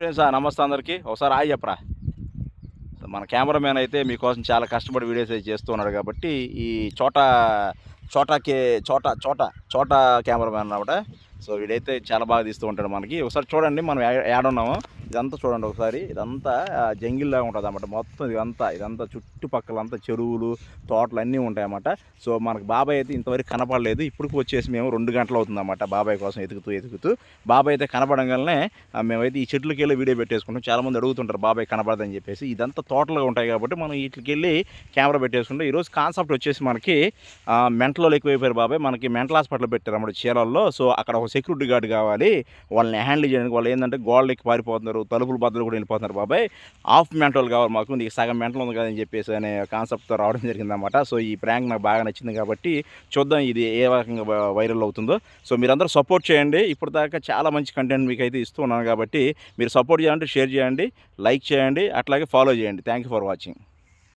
Sir నమస్తే అందరికీ. ఒకసారి ఆయి చెప్పరా? సో మన కెమెరామెన్ అయితే మీకోసం చాలా కష్టపడి వీడియోస్ అయితే చేస్తున్నాడు కాబట్టి ఈ చోట చోటాకే చోట చోట చోట కెమెరామెన్ అనమాట. సో వీడైతే చాలా బాగా తీస్తూ ఉంటాడు మనకి. ఒకసారి చూడండి మనం యాడ్ ఏడున్నాము ఇదంతా చూడండి ఒకసారి. ఇదంతా జంగిల్లా ఉంటుంది అన్నమాట. మొత్తం ఇదంతా ఇదంతా చుట్టుపక్కల అంతా చెరువులు తోటలు అన్నీ ఉంటాయన్నమాట. సో మనకు బాబాయ్ అయితే ఇంతవరకు కనపడలేదు. ఇప్పటికి వచ్చేసి మేము రెండు గంటలు అవుతుందన్నమాట బాబాయ్ కోసం ఎతుకుతూ ఎతుకుతూ. బాబాయ్ అయితే కనపడంగానే మేమైతే ఈ చెట్లకి వెళ్ళి వీడియో పెట్టేసుకుంటాం. చాలామంది అడుగుతుంటారు బాబాయ్ కనపడదని చెప్పేసి. ఇదంతా తోటలుగా ఉంటాయి కాబట్టి మనం వీటికి వెళ్ళి కెమెరా పెట్టేసుకుంటాం ఈరోజు కాన్సెప్ట్ వచ్చేసి మనకి మెంటలో ఎక్కువైపోయారు బాబాయ్. మనకి మెంటల్ హాస్పిటల్ పెట్టారు అన్నమాట చీరాల్లో. సో అక్కడ ఒక సెక్యూరిటీ గార్డ్ కావాలి. వాళ్ళని హ్యాండిల్ చేయడానికి వాళ్ళు ఏంటంటే గోల్డ్ ఎక్కి పారిపోతున్నారు. తలుపులు బద్దలు కూడా వెళ్ళిపోతున్నారు బాబాయ్. హాఫ్ మెంటల్ కావాలి మాకు నీకు సగం మెంటల్ ఉంది కదని చెప్పేసి అనే కాన్సెప్ట్తో రావడం జరిగిందన్నమాట. సో ఈ ప్రాంక్ నాకు బాగా నచ్చింది కాబట్టి చూద్దాం ఇది ఏ రకంగా వైరల్ అవుతుందో. సో మీరందరూ సపోర్ట్ చేయండి. ఇప్పుడు దాకా చాలా మంచి కంటెంట్ మీకు అయితే ఇస్తూ ఉన్నాను కాబట్టి మీరు సపోర్ట్ చేయాలంటే షేర్ చేయండి లైక్ చేయండి అట్లాగే ఫాలో చేయండి. Thank you for watching